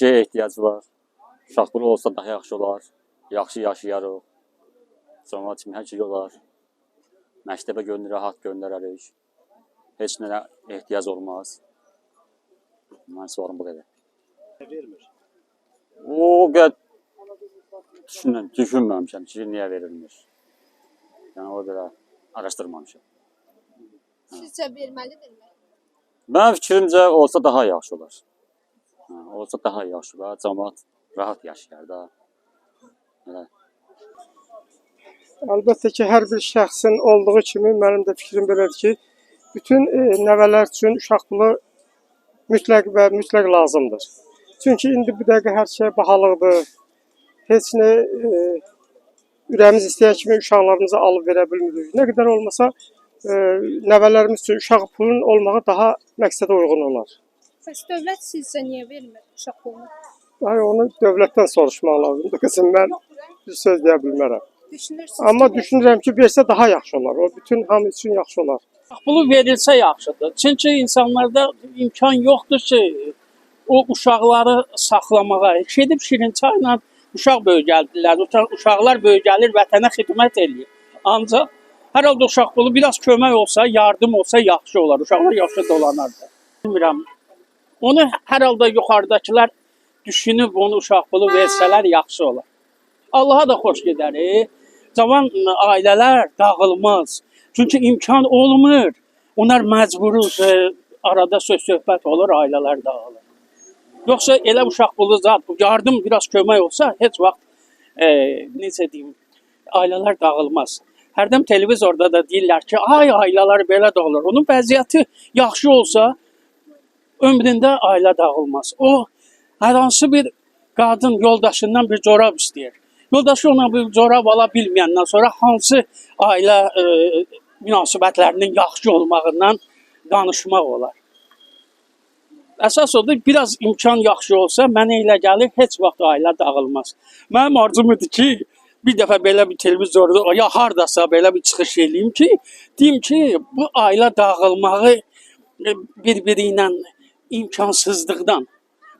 Şeyə ehtiyac var. Uşaq pulu olsa daha yaxşı olar. Yaxşı yaşayarıq. Cəmaət kimi hər şey olar. Məktəbə göndər, rahat göndərərik. Heç nəyə ehtiyac olmaz. Mənim sualım bu qədər. vermir. O qədər düşünün, düşünməmişəm ki, niyə verilmir. Yəni o qədər araşdırmamışam. Sizcə verməlidirmi? Mənim fikrimcə olsa daha yaxşı olar. Olsa daha yaxşı olar. Cəmaət rahat yaşayar da. Elə ki, hər bir şəxsin olduğu kimi mənim də fikrim belədir ki, bütün e, nəvələr üçün uşaq pulu mütləq və mütləq lazımdır. Çünki indi bu dəqiqə hər şey bahalıqdır. Heç nə e, ürəyimiz istəyən kimi uşaqlarımıza alıb verə bilmirik. Nə olmasa e, nəvələrimiz üçün uşaq pulunun olmağı daha məqsədə uyğun olar. Bəs dövlət sizcə niyə vermir uşaq pulunu? Ay onu dövlətdən soruşmaq lazımdır. Qızım mən bir söz deyə bilmərəm. Düşünürsünüz Amma ki, düşünürəm ki, versə daha yaxşı olar. O bütün hamı üçün yaxşı olar. Pulu verilsə yaxşıdır. Çünki insanlarda imkan yoxdur ki, o uşaqları saxlamağa. Gedib Şirinçayla uşaq böyügəldilər. Uşaq- Uşaqlar böyügəlir, vətənə xidmət eləyir. Ancaq hər halda uşaq pulu biraz kömək olsa, yardım olsa yaxşı olar. Uşaqlar yaxşı dolanardı. Bilmirəm. Onu hər halda yuxarıdakılar düşünüb onu uşaq pulu versələr yaxşı olar. Allaha da xoş gedər. Cavan ailələr dağılmaz. Çünki imkan olmur. Onlar məcburuz. E, arada söz söhbət olur, ailələr dağılır. Yoxsa elə uşaq pulu zat, yardım biraz kömək olsa heç vaxt e, necə deyim, ailələr dağılmaz. Hərdən televizorda da deyirlər ki, ay ailələr belə dağılır. Onun vəziyyəti yaxşı olsa ömründə ailə dağılmaz. O hər hansı bir qadın yoldaşından bir corab istəyir. Yoldaşı ona bir corab ala bilməyəndən sonra hansı ailə e, münasibətlərinin yaxşı olmağından danışmaq olar. Əsas odur, biraz imkan yaxşı olsa, mənə elə gəlir, heç vaxt ailə dağılmaz. Mənim arzum idi ki, bir dəfə belə bir televizorda ya hardasa belə bir çıxış eləyim ki, deyim ki, bu ailə dağılmağı e, bir-biri imkansızlıqdan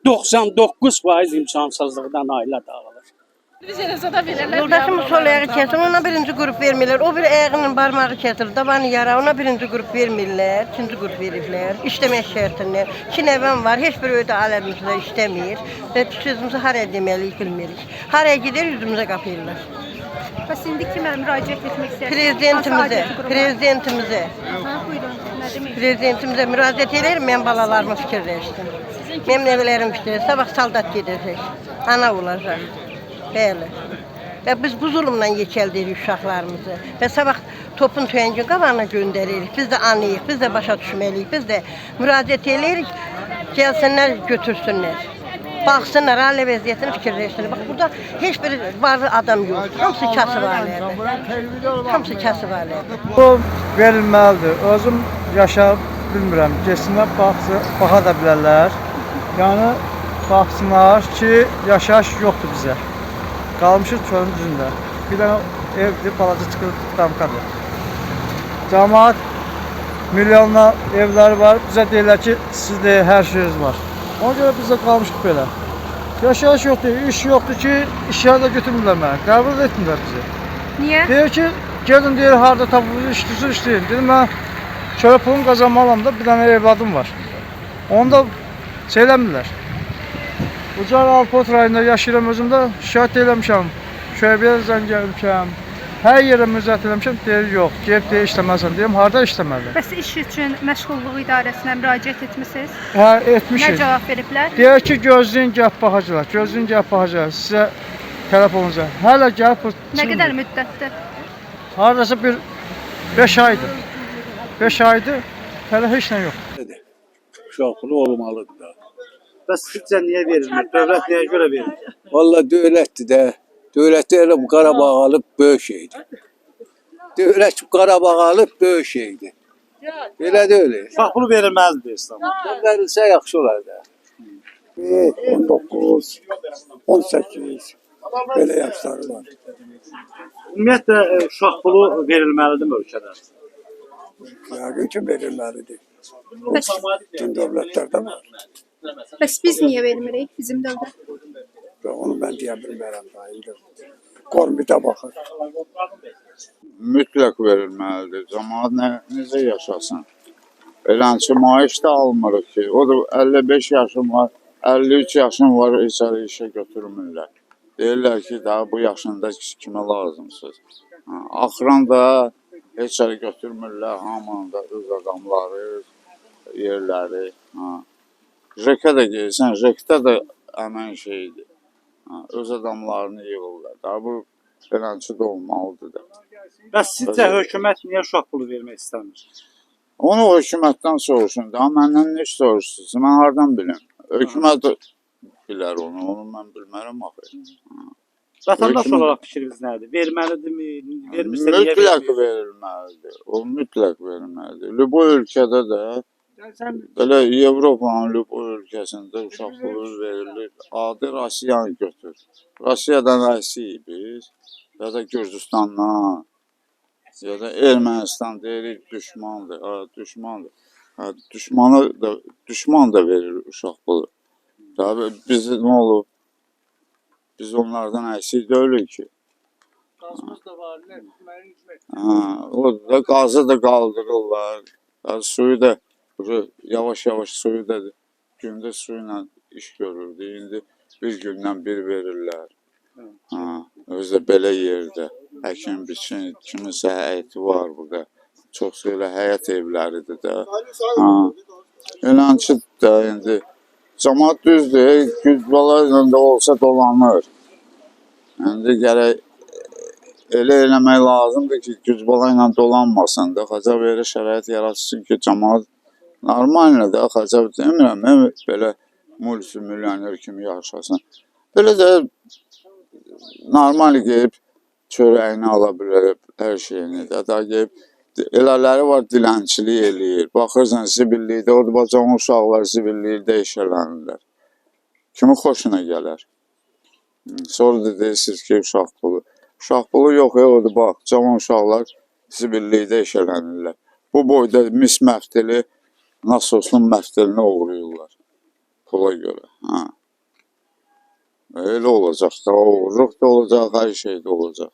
99% imkansızlıqdan ailə dağılır. Yoldaşım sol ayağı kesin, ona birinci grup vermirlər. O bir ayağının barmağı kesilir, tabanı yara, ona birinci grup vermirlər, ikinci grup verirlər. İşləmək şərtindən. İki nəvəm var, heç bir öydə aləmimizdə işləmir. Və sözümüzü haraya deməliyik bilmirik. Haraya gider yüzümüzə qapıyırlar. Bəs indi kimə müraciət etmək istəyirsiniz? Prezidentimizə, prezidentimizə, Ha, buyurun. Prezidentimizə müraciət edərəm, mən balalarımı fikirləşdim. Mənim nəvələrim fikirləşdim, sabah saldat gedəcək, ana olacaq. Bəli. Və biz bu zulmla yekəldirik uşaqlarımızı. Və sabah topun tüyəngin qabağına göndəririk. Biz də anlayıq, biz də başa düşməliyik, biz də müraciət edirik, gəlsinlər, götürsünlər. Baxsınlar, ailə vəziyyətini fikirləşsinlər. Bax, burada heç bir varlı adam yox. Hamısı kasıb ailədir. Hamısı kasıb ailədir. Bu verilməlidir. Özüm yaşayıb bilmirəm. Getsinlər baxsa, baxa da bilərlər. Yəni baxsınlar ki, yaşayış yoxdur bizə. Qalmışıq çölün düzündə. Bir dənə evdir, balaca çıxır damkadır. Cəmaət milyonla evləri var. Bizə deyirlər ki, sizdə hər şeyiniz var. Ona görə biz də qalmışıq belə. Yaşayış yoxdur, iş yoxdur ki, işə də götürmürlər məni. Qəbul etmirlər bizi. Niyə? Deyir ki, gedin deyir harda tapılır, işləyir, işləyin. Dedim mən çörək pulunu qazanmalıyam da bir dənə evladım var. Onu da şey eləmirlər. Ucar Alpot rayonunda yaşayıram özüm də şikayət eləmişəm. Şöbəyə zəng gəlmişəm. Hər yerə müraciət eləmişəm, deyir yox, gedib deyir işləməlisən. Deyim harda işləməli? Bəs iş üçün məşğulluq idarəsinə müraciət etmisiniz? Hə, Nə etmişik. cavab veriblər? Deyir ki, gözləyin gəl baxacaqlar, gözləyin gəl baxacaqlar. Sizə telefonunuza. Hələ gəlib Nə qədər müddətdir? Hardasa bir 5 aydır. 5 aydır. Hələ heç nə yox. Uşaq pulu olmalıdır da. Bəs sizcə niyə verilmir? Dövlət nəyə görə vermir? Valla dövlətdir də. Böyük şeydir. Dövlət bu Qarabağ alıb böyük şeydir. Belə deyil. Uşaq pulu verilməlidir deyirsən. Verilsə yaxşı olar da. 19, 18 belə yaşları var. Ümumiyyətlə e, uşaq pulu verilməlidir ölkədə. Yəqin ki verilməlidir. Bütün dövlətlərdə var. Bəs biz niyə vermirik bizim dövlət? Onu ben diye bilmem daha iyi. Kormita bakır. mütləq verilməlidir. Cəmaət nə, necə yaşasın? Eləncə maaş da almırıq ki. O da 55 yaşım var, 53 yaşım var, heç ara işə götürmürlər. Deyirlər ki, daha bu yaşında kimə lazımsınız? Ha, axıran da heç ara götürmürlər, hamının da öz adamları, yerləri. Ha. Rekə də gelsən, rekdə də həmən şeydir. Öz adamlarını yığırlar. Daha bu beləncə də olmalıdır da. Bəs sizcə hökumət niyə uşaq pulu vermək istəmir? Onu hökumətdən soruşun. Daha məndən nə soruşursunuz? Mən hardan bilim? Hökumət bilər onu. Onu mən bilmərəm axı. Vətəndaş olaraq fikriniz nədir? Verməlidirmi? Vermirsə niyə Mütləq vermir? verilməlidir. O mütləq verilməlidir. Lübo ölkədə də belə Avropanın lübo ölkəsində uşaq pulu verilir. Adi Rusiyanı götür. Rusiyadan Rusiya biz ya da Gürcüstandan ya da Ermənistan deyirik düşmandır. Ha, düşmandır. Ha, düşmanı da düşman da verir uşaq pulu. Tabii biz nə olub? Biz onlardan əksik deyilik ki. Ha, o da gazı da kaldırırlar. Ya suyu da böyle yavaş yavaş suyu da günde suyla iş görürdü. İndi bir gündən bir verirlər. Ha, özü də belə yerdə. Həkim biçin, kiminsə həyəti var burada. Çox elə həyət evləridir də. Ha. Eləncə də indi cəmaət düzdür, güzbalarla da olsa dolanır. İndi gərək elə eləmək lazımdır ki, güzbala ilə dolanmasın da, xaca verir şərait yaratsın ki, cəmaət normaldır da, xaca demirəm, belə multimilyoner kimi yaşasın. Belə də normal gəlib çörəyini ala bilər, hər şeyini də, da gəlib elələri var dilənçilik eləyir. Baxırsan zibillikdə, o bacan uşaqlar zibillikdə işələnirlər. Kimin xoşuna gələr? Sonra da deyirsiniz ki, uşaq pulu. Uşaq pulu yox, orada bax, cavan uşaqlar zibillikdə işələnirlər. Bu boyda mis məftili, nasosun məftilini uğrayırlar. Pula görə. Ha. Elə olacaq da, uğurluq da olacaq, hər şey də olacaq.